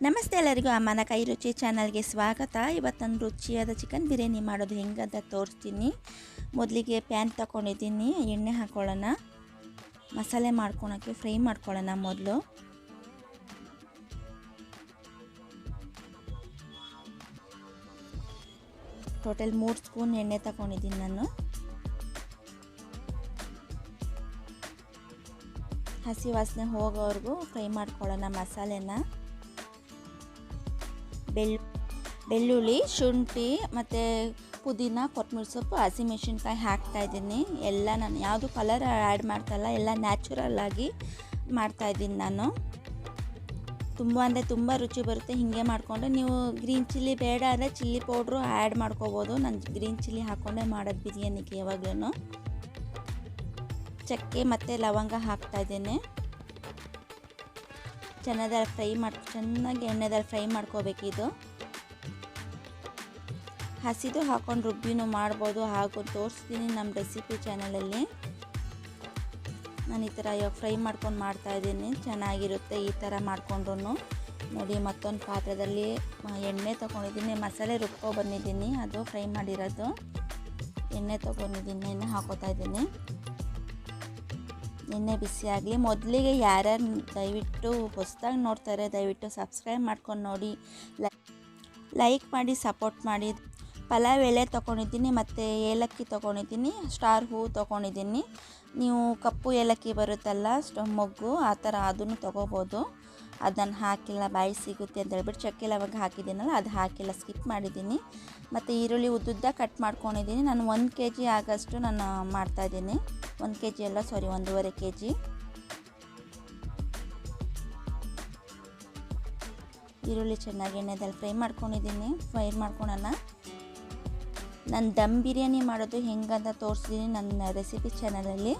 ನಮಸ್ತೆ ಎಲ್ಲರಿಗೂ ಅಮ್ಮನ ಕೈ ರುಚಿ ಚಾನಲ್ಗೆ ಸ್ವಾಗತ. ಇವತ್ತೊಂದು ರುಚಿಯಾದ ಚಿಕನ್ ಬಿರಿಯಾನಿ ಮಾಡೋದು ಹೆಂಗಂತ ತೋರಿಸ್ತೀನಿ. ಮೊದಲಿಗೆ ಪ್ಯಾನ್ ತಗೊಂಡಿದ್ದೀನಿ ಎಣ್ಣೆ ಹಾಕ್ಕೊಳ್ಳೋಣ ಮಸಾಲೆ ಮಾಡ್ಕೊಳಕ್ಕೆ ಫ್ರೈ ಮಾಡ್ಕೊಳ್ಳೋಣ ಮೊದಲು. ಟೋಟಲ್ ಮೂರು ಸ್ಪೂನ್ ಎಣ್ಣೆ ತಗೊಂಡಿದ್ದೀನಿ ನಾನು. ಹಸಿ ವಾಸನೆ ಹೋಗೋವರೆಗೂ ಫ್ರೈ ಮಾಡ್ಕೊಳ್ಳೋಣ ಮಸಾಲೆನ. ಬೆಳ್ಳು ಬೆಳ್ಳುಳ್ಳಿ, ಶುಂಠಿ ಮತ್ತು ಪುದೀನ ಕೊತ್ತಂಬರಿ ಸೊಪ್ಪು ಹಸಿಮೆಣ್ಸಿನ್ಕಾಯಿ ಹಾಕ್ತಾಯಿದ್ದೀನಿ ಎಲ್ಲ ನಾನು ಯಾವುದು ಕಲರ್ ಆ್ಯಡ್ ಮಾಡ್ತಾಯಿಲ್ಲ ಎಲ್ಲ ನ್ಯಾಚುರಲ್ ಆಗಿ ಮಾಡ್ತಾಯಿದ್ದೀನಿ ನಾನು. ತುಂಬ ಅಂದರೆ ತುಂಬ ರುಚಿ ಬರುತ್ತೆ, ಹೀಗೆ ಮಾಡಿಕೊಂಡು ನೀವು ಗ್ರೀನ್ ಚಿಲ್ಲಿ ಬೇಡ ಅಂದರೆ ಚಿಲ್ಲಿ ಪೌಡ್ರು ಆ್ಯಡ್ ಮಾಡ್ಕೋಬೋದು. ನಾನು ಗ್ರೀನ್ ಚಿಲ್ಲಿ ಹಾಕ್ಕೊಂಡೇ ಮಾಡೋದು ಬಿರಿಯಾನಿಗೆ ಯಾವಾಗಲೂ ಚಕ್ಕೆ ಮತ್ತು ಲವಂಗ ಹಾಕ್ತಾಯಿದ್ದೇನೆ ಚೆನ್ನಾಗಿ ಫ್ರೈ ಮಾಡಿ, ಚೆನ್ನಾಗಿ ಎಣ್ಣೆದಲ್ಲಿ ಫ್ರೈ ಮಾಡ್ಕೋಬೇಕಿದು ಹಸಿದು ಹಾಕೊಂಡು ರುಬ್ಬಿನೂ ಮಾಡ್ಬೋದು ಹಾಗೂ ತೋರಿಸ್ತೀನಿ ನಮ್ಮ ರೆಸಿಪಿ ಚಾನಲಲ್ಲಿ. ನಾನು ಈ ಥರ ಇವಾಗ ಫ್ರೈ ಮಾಡ್ಕೊಂಡು ಮಾಡ್ತಾಯಿದ್ದೀನಿ ಚೆನ್ನಾಗಿರುತ್ತೆ ಈ ಥರ ಮಾಡಿಕೊಂಡ್ರು ನೋಡಿ ಮತ್ತೊಂದು ಪಾತ್ರೆದಲ್ಲಿ ಎಣ್ಣೆ ತೊಗೊಂಡಿದ್ದೀನಿ. ಮಸಾಲೆ ರುಬ್ಕೊ ಬಂದಿದ್ದೀನಿ. ಅದು ಫ್ರೈ ಮಾಡಿರೋದು. ಎಣ್ಣೆ ತೊಗೊಂಡಿದ್ದೀನಿ ಹಾಕೋತಾ ಇದ್ದೀನಿ. ಎಣ್ಣೆ ಬಿಸಿ ಮೊದಲಿಗೆ ಯಾರ್ಯಾರು ದಯವಿಟ್ಟು ಹೊಸದಾಗಿ ನೋಡ್ತಾರೆ, ದಯವಿಟ್ಟು ಸಬ್ಸ್ಕ್ರೈಬ್ ಮಾಡ್ಕೊಂಡು ನೋಡಿ. ಲೈಕ್ ಮಾಡಿ ಸಪೋರ್ಟ್ ಮಾಡಿ. ಪಲಾವ್ ಎಲೆ ತೊಗೊಂಡಿದ್ದೀನಿ ಮತ್ತು ಏಲಕ್ಕಿ ತೊಗೊಂಡಿದ್ದೀನಿ, ಸ್ಟಾರ್ ಹೂವು ತೊಗೊಂಡಿದ್ದೀನಿ. ನೀವು ಕಪ್ಪು ಏಲಕ್ಕಿ ಬರುತ್ತಲ್ಲ ಸ್ಟೊ ಮೊಗ್ಗು, ಆ ಥರ ಅದನ್ನು ತೊಗೋಬೋದು. ಅದನ್ನು ಹಾಕಿಲ್ಲ, ಬಾಯಿ ಸಿಗುತ್ತೆ ಅಂತ ಹೇಳ್ಬಿಟ್ಟು ಚಕ್ಕೆ ಲವಂಗ ಹಾಕಿದ್ದೀನಲ್ಲ, ಅದು ಹಾಕಿಲ್ಲ ಸ್ಕಿಪ್ ಮಾಡಿದ್ದೀನಿ. ಮತ್ತು ಈರುಳ್ಳಿ ಉದ್ದುದ್ದ ಕಟ್ ಮಾಡ್ಕೊಂಡಿದ್ದೀನಿ. ನಾನು ಒಂದು ಕೆ ಜಿ ಆಗೋಷ್ಟು ನಾನು ಮಾಡ್ತಾಯಿದ್ದೀನಿ. ಒಂದು ಕೆ ಜಿ ಅಲ್ಲ ಸಾರಿ ಒಂದೂವರೆ ಕೆ ಜಿ ಈರುಳ್ಳಿ ಚೆನ್ನಾಗಿ ಎಣ್ಣೆದಲ್ಲಿ ಫ್ರೈ ಮಾಡ್ಕೊಂಡಿದ್ದೀನಿ. ಫ್ರೈ ಮಾಡ್ಕೊಳೋಣ ನಾನು ದಮ್ ಬಿರಿಯಾನಿ ಮಾಡೋದು ಹೆಂಗಂತ ತೋರಿಸಿದ್ದೀನಿ ನನ್ನ ರೆಸಿಪಿ ಚಾನಲಲ್ಲಿ.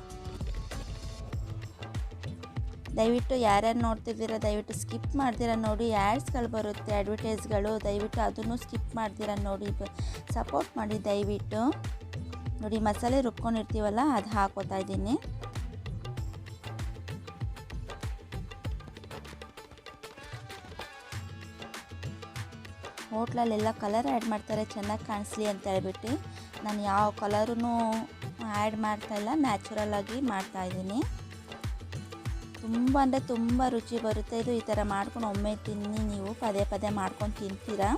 ದಯವಿಟ್ಟು ಯಾರ್ಯಾರು ನೋಡ್ತಿದ್ದೀರಾ, ದಯವಿಟ್ಟು ಸ್ಕಿಪ್ ಮಾಡ್ತೀರಾ ನೋಡಿ. ಆ್ಯಡ್ಸ್ಗಳು ಬರುತ್ತೆ ಅಡ್ವರ್ಟೈಸ್ಗಳು ದಯವಿಟ್ಟು ಅದನ್ನು ಸ್ಕಿಪ್ ಮಾಡ್ತೀರಾ ನೋಡಿ. ಸಪೋರ್ಟ್ ಮಾಡಿ ದಯವಿಟ್ಟು. ನೋಡಿ, ಮಸಾಲೆ ರುಬ್ಕೊಂಡಿರ್ತೀವಲ್ಲ, ಅದು ಹಾಕೋತಾ ಇದ್ದೀನಿ. ಹೋಟ್ಲಲ್ಲೆಲ್ಲ ಕಲರ್ ಆ್ಯಡ್ ಮಾಡ್ತಾರೆ, ಚೆನ್ನಾಗಿ ಕಾಣಿಸ್ಲಿ ಅಂತ ಹೇಳ್ಬಿಟ್ಟು ನಾನು ಯಾವ ಕಲರೂ ಆ್ಯಡ್ ಮಾಡ್ತಾಯಿಲ್ಲ ನ್ಯಾಚುರಲ್ ಆಗಿ ಮಾಡ್ತಾಯಿದ್ದೀನಿ ತುಂಬ ಅಂದರೆ ತುಂಬ ರುಚಿ ಬರುತ್ತೆ ಇದು, ಈ ಥರ ಮಾಡ್ಕೊಂಡು ಒಮ್ಮೆ ತಿನ್ನಿ ನೀವು, ಪದೇ ಪದೇ ಮಾಡ್ಕೊಂಡು ತಿಂತೀರಾ.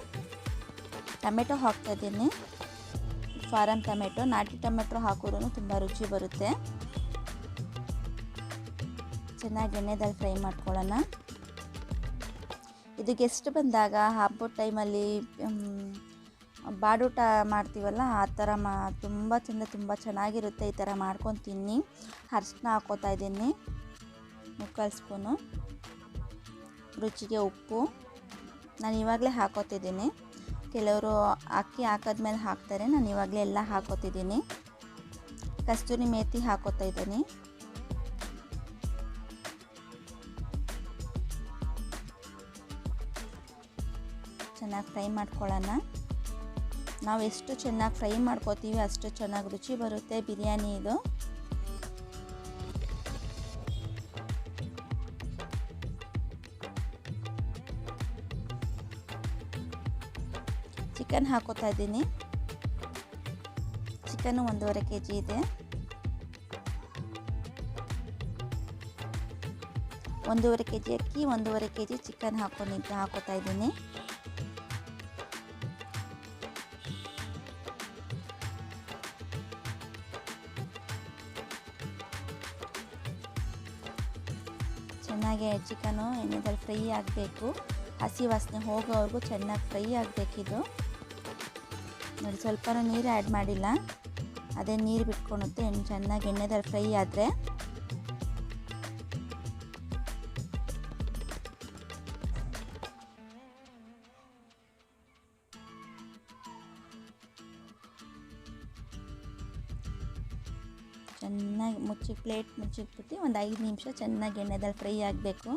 ಟೊಮೆಟೊ ಹಾಕ್ತಾಯಿದ್ದೀನಿ ಫಾರಮ್ ಟೊಮೆಟೊ, ನಾಟಿ ಟೊಮೆಟೊ ಹಾಕಿದ್ರೂ ತುಂಬ ರುಚಿ ಬರುತ್ತೆ. ಚೆನ್ನಾಗಿ ಎಣ್ಣೆದಲ್ಲಿ ಫ್ರೈ ಮಾಡ್ಕೊಳ್ಳೋಣ. ಇದು ಗೆಸ್ಟ್ ಬಂದಾಗ ಹಬ್ಬದ ಟೈಮಲ್ಲಿ ಬಾಡೂಟ ಮಾಡ್ತೀವಲ್ಲ, ಆ ಥರ ಮಾ, ತುಂಬ ಚೆಂದ ತುಂಬ ಚೆನ್ನಾಗಿರುತ್ತೆ ಈ ಥರ ಮಾಡ್ಕೊಂಡು ತಿನ್ನಿ. ಅರ್ಶಿನ ಹಾಕೋತಾ ಇದ್ದೀನಿ. ಮುಕ್ಕಾಲು ಸ್ಪೂನು ರುಚಿಗೆ ಉಪ್ಪು. ನಾನು ಇವಾಗಲೇ ಹಾಕೋತಿದ್ದೀನಿ. ಕೆಲವರು ಅಕ್ಕಿ ಹಾಕಿದ್ಮೇಲೆ ಹಾಕ್ತಾರೆ, ನಾನು ಇವಾಗಲೇ ಎಲ್ಲ ಹಾಕೋತಿದ್ದೀನಿ. ಕಸ್ತೂರಿ ಮೇತಿ ಹಾಕೋತಾ ಇದ್ದೀನಿ. ಚೆನ್ನಾಗಿ ಫ್ರೈ ಮಾಡ್ಕೊಳ್ಳೋಣ. ನಾವು ಎಷ್ಟು ಚೆನ್ನಾಗಿ ಫ್ರೈ ಮಾಡ್ಕೋತೀವಿ ಅಷ್ಟು ಚೆನ್ನಾಗಿ ರುಚಿ ಬರುತ್ತೆ ಬಿರಿಯಾನಿ ಇದು. ಚಿಕನ್ ಹಾಕೋತಾ ಇದ್ದೀನಿ. ಚಿಕನ್ನು ಒಂದೂವರೆ ಕೆ ಜಿ ಇದೆ. ಒಂದೂವರೆ ಕೆ ಜಿ ಅಕ್ಕಿ, ಒಂದೂವರೆ ಕೆ ಜಿ ಚಿಕನ್ ಹಾಕೊಂಡಿದ್ದೆ ಹಾಕೋತಾ ಇದ್ದೀನಿ. ಚೆನ್ನಾಗಿ ಚಿಕನು ಎಣ್ಣೆದಲ್ಲಿ ಫ್ರೈ ಆಗಬೇಕು. ಹಸಿ ವಾಸನೆ ಹೋಗೋವರೆಗೂ ಚೆನ್ನಾಗಿ ಫ್ರೈ ಆಗಬೇಕಿದು ನೋಡಿ ಸ್ವಲ್ಪ ನೀರು ಆ್ಯಡ್ ಮಾಡಿಲ್ಲ. ಅದೇ ನೀರು ಬಿಟ್ಕೊಳುತ್ತೆ. ಚೆನ್ನಾಗಿ ಎಣ್ಣೆದಲ್ಲಿ ಫ್ರೈ ಆದರೆ ಚೆನ್ನಾಗಿ ಮುಚ್ಚಿ ಪ್ಲೇಟ್ ಮುಚ್ಚಿಟ್ಬಿಟ್ಟು ಒಂದು ಐದು ನಿಮಿಷ ಚೆನ್ನಾಗಿ ಎಣ್ಣೆದಲ್ಲಿ ಫ್ರೈ ಆಗಬೇಕು.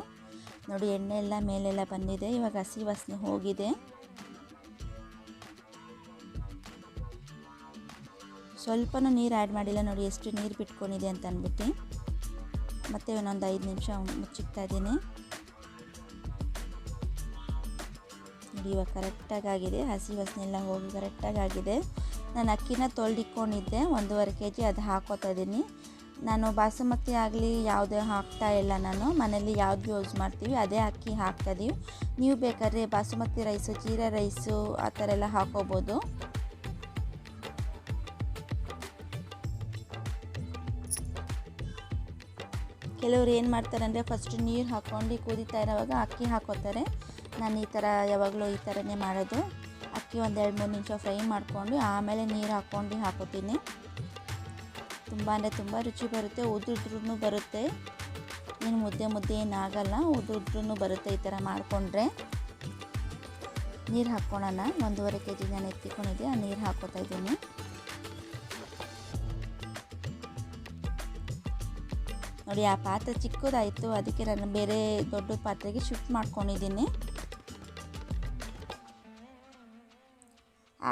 ನೋಡಿ, ಎಣ್ಣೆ ಎಲ್ಲ ಮೇಲೆಲ್ಲ ಬಂದಿದೆ. ಇವಾಗ ಹಸಿ ವಾಸನೆ ಹೋಗಿದೆ. ಸ್ವಲ್ಪನೂ ನೀರು ಆ್ಯಡ್ ಮಾಡಿಲ್ಲ. ನೋಡಿ, ಎಷ್ಟು ನೀರು ಬಿಟ್ಕೊಂಡಿದೆ ಅಂತ ಅಂದ್ಬಿಟ್ಟು. ಮತ್ತೆ ಇನ್ನೊಂದು ಐದು ನಿಮಿಷ ಮುಚ್ಚಿಕ್ತಾ ಇದ್ದೀನಿ. ನೋಡಿ ಇವಾಗ ಕರೆಕ್ಟಾಗಿ ಆಗಿದೆ ಹಸಿ ವಾಸನೆಲ್ಲ ಹೋಗಿ ಕರೆಕ್ಟಾಗಿ ಆಗಿದೆ ನಾನು ಅಕ್ಕಿನ ತೊಳೆದಿಕ್ಕೊಂಡಿದ್ದೆ, ಒಂದೂವರೆ ಕೆ ಜಿ ಅದು ಹಾಕೋತಾ ಇದ್ದೀನಿ. ನಾನು ಬಾಸುಮತಿ ಆಗಲಿ ಯಾವುದೇ ಹಾಕ್ತಾ ಇಲ್ಲ ನಾನು ಮನೇಲಿ ಯಾವ್ದು ಯೂಸ್ ಮಾಡ್ತೀವಿ ಅದೇ ಅಕ್ಕಿ ಹಾಕ್ತಾ ನೀವು ಬೇಕಾದ್ರೆ ಬಾಸುಮತಿ ರೈಸು, ಜೀರಾ ರೈಸು, ಆ ಥರ ಎಲ್ಲ ಹಾಕೋಬೋದು. ಕೆಲವ್ರು ಏನು ಮಾಡ್ತಾರೆ ಅಂದರೆ ಫಸ್ಟ್ ನೀರು ಹಾಕ್ಕೊಂಡು ಕುದಿತಾ ಇರೋವಾಗ ಅಕ್ಕಿ ಹಾಕೋತಾರೆ. ನಾನು ಈ ಥರ ಯಾವಾಗಲೂ ಈ ಥರನೇ ಮಾಡೋದು. ಅಕ್ಕಿ ಒಂದು ಎರಡು ಮೂರು ನಿಮಿಷ ಫ್ರೈ ಮಾಡಿಕೊಂಡು ಆಮೇಲೆ ನೀರು ಹಾಕ್ಕೊಂಡು ಹಾಕೋತೀನಿ. ತುಂಬ ಅಂದರೆ ತುಂಬ ರುಚಿ ಬರುತ್ತೆ ಉದುರಿದ್ರೂ ಬರುತ್ತೆ. ಏನು ಮುದ್ದೆ ಮುದ್ದೆ ಏನಾಗಲ್ಲ ಉದುರಿದ್ರೂ ಬರುತ್ತೆ ಈ ಥರ ಮಾಡಿಕೊಂಡ್ರೆ. ನೀರು ಹಾಕ್ಕೊಳ್ಳೋಣ, ಒಂದೂವರೆ ಕೆ ಜಿ ನಾನು ಎತ್ತಿಕೊಂಡಿದ್ದೆ, ಆ ನೀರು ಹಾಕ್ಕೋತಾ ಇದ್ದೀನಿ. ನೋಡಿ, ಆ ಪಾತ್ರೆ ಚಿಕ್ಕದಾಯಿತು, ಅದಕ್ಕೆ ನಾನು ಬೇರೆ ದೊಡ್ಡ ಪಾತ್ರೆಗೆ ಶಿಫ್ಟ್ ಮಾಡ್ಕೊಂಡಿದ್ದೀನಿ.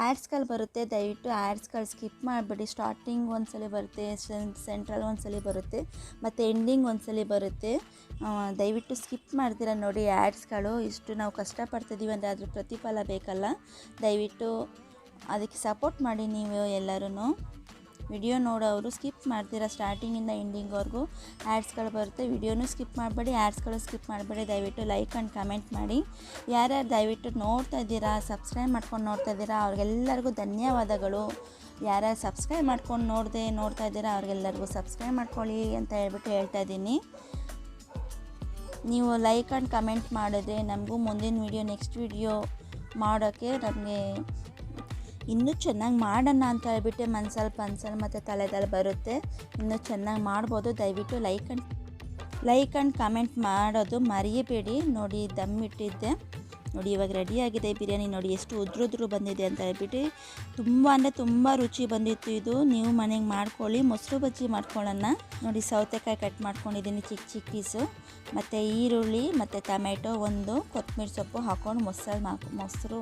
ಆ್ಯಡ್ಸ್ಗಳು ಬರುತ್ತೆ, ದಯವಿಟ್ಟು ಆ್ಯಡ್ಸ್ಗಳು ಸ್ಕಿಪ್ ಮಾಡಿಬಿಡಿ. ಸ್ಟಾರ್ಟಿಂಗ್ ಒಂದ್ಸಲಿ ಬರುತ್ತೆ ಸೆಂಟ್ರಲ್ ಒಂದ್ಸಲಿ ಬರುತ್ತೆ, ಮತ್ತು ಎಂಡಿಂಗ್ ಒಂದ್ಸಲಿ ಬರುತ್ತೆ. ದಯವಿಟ್ಟು ಸ್ಕಿಪ್ ಮಾಡ್ತೀರ ನೋಡಿ ಆ್ಯಡ್ಸ್ಗಳು ಇಷ್ಟು ನಾವು ಕಷ್ಟಪಡ್ತಿದ್ದೀವಿ ಅಂದರೆ ಅದ್ರ ಪ್ರತಿಫಲ ಬೇಕಲ್ಲ. ದಯವಿಟ್ಟು ಅದಕ್ಕೆ ಸಪೋರ್ಟ್ ಮಾಡಿ ನೀವು ಎಲ್ಲರೂ ವಿಡಿಯೋ ನೋಡೋರು ಸ್ಕಿಪ್ ಮಾಡ್ತೀರಾ ಸ್ಟಾರ್ಟಿಂಗಿಂದ ಎಂಡಿಂಗ್ವರೆಗೂ ಆ್ಯಡ್ಸ್ಗಳು ಬರುತ್ತೆ, ವಿಡಿಯೋನೂ ಸ್ಕಿಪ್ ಮಾಡಬೇಡಿ ಆ್ಯಡ್ಸ್ಗಳು ಸ್ಕಿಪ್ ಮಾಡಬೇಡಿ. ದಯವಿಟ್ಟು ಲೈಕ್ ಆ್ಯಂಡ್ ಕಮೆಂಟ್ ಮಾಡಿ. ಯಾರ್ಯಾರು ದಯವಿಟ್ಟು ನೋಡ್ತಾ ಇದ್ದೀರಾ, ಸಬ್ಸ್ಕ್ರೈಬ್ ಮಾಡ್ಕೊಂಡು ನೋಡ್ತಾ ಇದ್ದೀರಾ, ಅವ್ರಿಗೆಲ್ಲರಿಗೂ ಧನ್ಯವಾದಗಳು. ಯಾರ್ಯಾರು ಸಬ್ಸ್ಕ್ರೈಬ್ ಮಾಡ್ಕೊಂಡು ನೋಡದೆ, ನೋಡ್ತಾ ಇದ್ದೀರಾ, ಅವ್ರಿಗೆಲ್ಲರಿಗೂ ಸಬ್ಸ್ಕ್ರೈಬ್ ಮಾಡ್ಕೊಳ್ಳಿ ಅಂತ ಹೇಳ್ಬಿಟ್ಟು ಹೇಳ್ತಾ ಇದ್ದೀನಿ. ನೀವು ಲೈಕ್ ಆ್ಯಂಡ್ ಕಮೆಂಟ್ ಮಾಡಿದ್ರೆ ನಮಗೂ ಮುಂದಿನ ವಿಡಿಯೋ, ನೆಕ್ಸ್ಟ್ ವಿಡಿಯೋ ಮಾಡೋಕ್ಕೆ ನಮಗೆ ಇನ್ನೂ ಚೆನ್ನಾಗಿ ಮಾಡೋಣ ಅಂತ ಹೇಳ್ಬಿಟ್ಟು ಮನ್ಸಲ್ಲಿ ಪನ್ಸಲ್ಲಿ ಮತ್ತು ತಲೆದಲ್ಲಿ ಬರುತ್ತೆ. ಇನ್ನೂ ಚೆನ್ನಾಗಿ ಮಾಡ್ಬೋದು. ದಯವಿಟ್ಟು like and like and comment ಮಾಡೋದು ಮರೆಯಬೇಡಿ. ನೋಡಿ, ದಮ್ ಇಟ್ಟಿದ್ದೆ. ನೋಡಿ, ಇವಾಗ ರೆಡಿಯಾಗಿದೆ ಬಿರಿಯಾನಿ. ನೋಡಿ, ಎಷ್ಟು ಉದ್ರುದ್ರು ಬಂದಿದೆ ಅಂತ ಹೇಳ್ಬಿಟ್ಟು. ತುಂಬ ಅಂದರೆ ತುಂಬ ರುಚಿ ಬಂದಿತ್ತು ಇದು. ನೀವು ಮನೆಗೆ ಮಾಡ್ಕೊಳ್ಳಿ. ಮೊಸರು ಬಜ್ಜಿ ಮಾಡ್ಕೊಳ್ಳೋಣ. ನೋಡಿ, ಸೌತೆಕಾಯಿ ಕಟ್ ಮಾಡ್ಕೊಂಡಿದ್ದೀನಿ ಚಿಕ್ಕ ಚಿಕ್ಕ ಪೀಸು ಮತ್ತು ಈರುಳ್ಳಿ, ಮತ್ತು ಟೊಮೆಟೊ ಒಂದು, ಕೊತ್ತಂಬರಿ ಸೊಪ್ಪು ಹಾಕ್ಕೊಂಡು ಮೊಸರು ಮಾ, ಮೊಸರು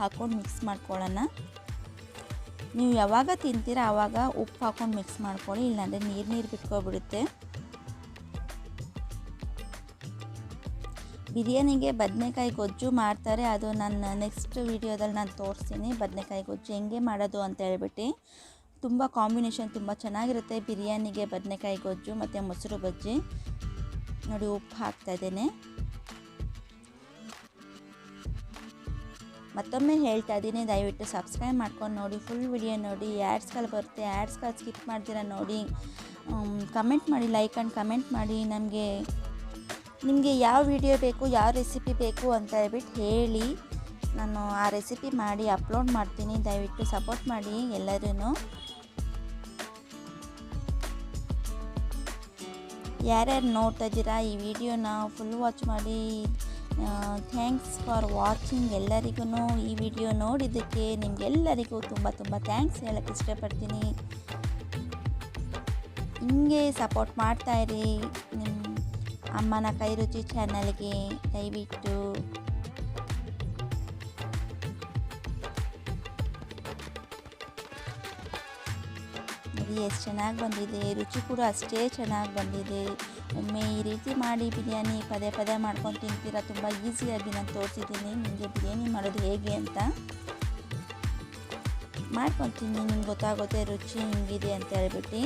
ಹಾಕ್ಕೊಂಡು ಮಿಕ್ಸ್ ಮಾಡ್ಕೊಳ್ಳೋಣ. ನೀವು ಯಾವಾಗ ತಿಂತೀರ ಆವಾಗ ಉಪ್ಪು ಹಾಕ್ಕೊಂಡು ಮಿಕ್ಸ್ ಮಾಡ್ಕೊಳ್ಳಿ, ಇಲ್ಲಾಂದರೆ ನೀರು ನೀರು ಬಿಟ್ಕೊಬಿಡುತ್ತೆ. ಬಿರಿಯಾನಿಗೆ ಬದನೆಕಾಯಿ ಗೊಜ್ಜು ಮಾಡ್ತಾರೆ, ಅದು ನನ್ನ ನೆಕ್ಸ್ಟ್ ವೀಡಿಯೋದಲ್ಲಿ ನಾನು ತೋರಿಸ್ತೀನಿ. ಬದನೆಕಾಯಿ ಗೊಜ್ಜು ಹೆಂಗೆ ಮಾಡೋದು ಅಂತ ಹೇಳ್ಬಿಟ್ಟು. ತುಂಬ ಕಾಂಬಿನೇಷನ್ ತುಂಬ ಚೆನ್ನಾಗಿರುತ್ತೆ ಬಿರಿಯಾನಿಗೆ ಬದನೆಕಾಯಿ ಗೊಜ್ಜು ಮತ್ತು ಮೊಸರು ಬಜ್ಜಿ ನೋಡಿ ಉಪ್ಪು ಹಾಕ್ತಾ ಇದ್ದೇನೆ. ಮತ್ತೊಮ್ಮೆ ಹೇಳ್ತಾ ಇದ್ದೀನಿ, ದಯವಿಟ್ಟು ಸಬ್ಸ್ಕ್ರೈಬ್ ಮಾಡ್ಕೊಂಡು ನೋಡಿ ಫುಲ್ ವಿಡಿಯೋ ನೋಡಿ ಆ್ಯಡ್ಸ್ಗಳು ಬರುತ್ತೆ ಆ್ಯಡ್ಸ್ಗಳು ಸ್ಕಿಪ್ ಮಾಡ್ತೀರಾ ನೋಡಿ. ಕಮೆಂಟ್ ಮಾಡಿ ಲೈಕ್ ಆ್ಯಂಡ್ ಕಮೆಂಟ್ ಮಾಡಿ, ನಮಗೆ ನಿಮಗೆ ಯಾವ ವಿಡಿಯೋ ಬೇಕು, ಯಾವ ರೆಸಿಪಿ ಬೇಕು ಅಂತ ಹೇಳ್ಬಿಟ್ಟು ಹೇಳಿ. ನಾನು ಆ ರೆಸಿಪಿ ಮಾಡಿ ಅಪ್ಲೋಡ್ ಮಾಡ್ತೀನಿ, ದಯವಿಟ್ಟು ಸಪೋರ್ಟ್ ಮಾಡಿ ಎಲ್ಲರೂ ಯಾರ್ಯಾರು ನೋಡ್ತಾ ಇದ್ದೀರಾ, ಈ ವಿಡಿಯೋನ ಫುಲ್ ವಾಚ್ ಮಾಡಿ. ಥ್ಯಾಂಕ್ಸ್ ಫಾರ್ ವಾಚಿಂಗ್ ಎಲ್ಲರಿಗೂ ಈ ವಿಡಿಯೋ ನೋಡಿದ್ದಕ್ಕೆ ನಿಮಗೆಲ್ಲರಿಗೂ ತುಂಬ ತುಂಬ ಥ್ಯಾಂಕ್ಸ್ ಹೇಳಕ್ಕೆ ಇಷ್ಟಪಡ್ತೀನಿ. ಹಿಂಗೆ ಸಪೋರ್ಟ್ ಮಾಡ್ತಾಯಿರಿ ನಿಮ್ಮ ಅಮ್ಮನ ಕೈ ರುಚಿ ಚಾನಲ್ಗೆ ದಯವಿಟ್ಟು. ಎಷ್ಟು ಚೆನ್ನಾಗಿ ಬಂದಿದೆ. ರುಚಿ ಕೂಡ ಅಷ್ಟೇ ಚೆನ್ನಾಗಿ ಬಂದಿದೆ. ಒಮ್ಮೆ ಈ ರೀತಿ ಮಾಡಿ ಬಿರಿಯಾನಿ ಪದೇ ಪದೇ ಮಾಡ್ಕೊಂಡು ತಿಂತೀರಾ? ತುಂಬ ಈಸಿಯಾಗಿ ನಾನು ತೋರಿಸಿದ್ದೀನಿ. ನಿಮಗೆ ಬಿರಿಯಾನಿ ಮಾಡೋದು ಹೇಗೆ ಅಂತ. ಮಾಡ್ಕೊತೀನಿ ನಿಮ್ಗೆ ಗೊತ್ತಾಗುತ್ತೆ ರುಚಿ ಹಿಂಗಿದೆ ಅಂತ ಹೇಳ್ಬಿಟ್ಟು.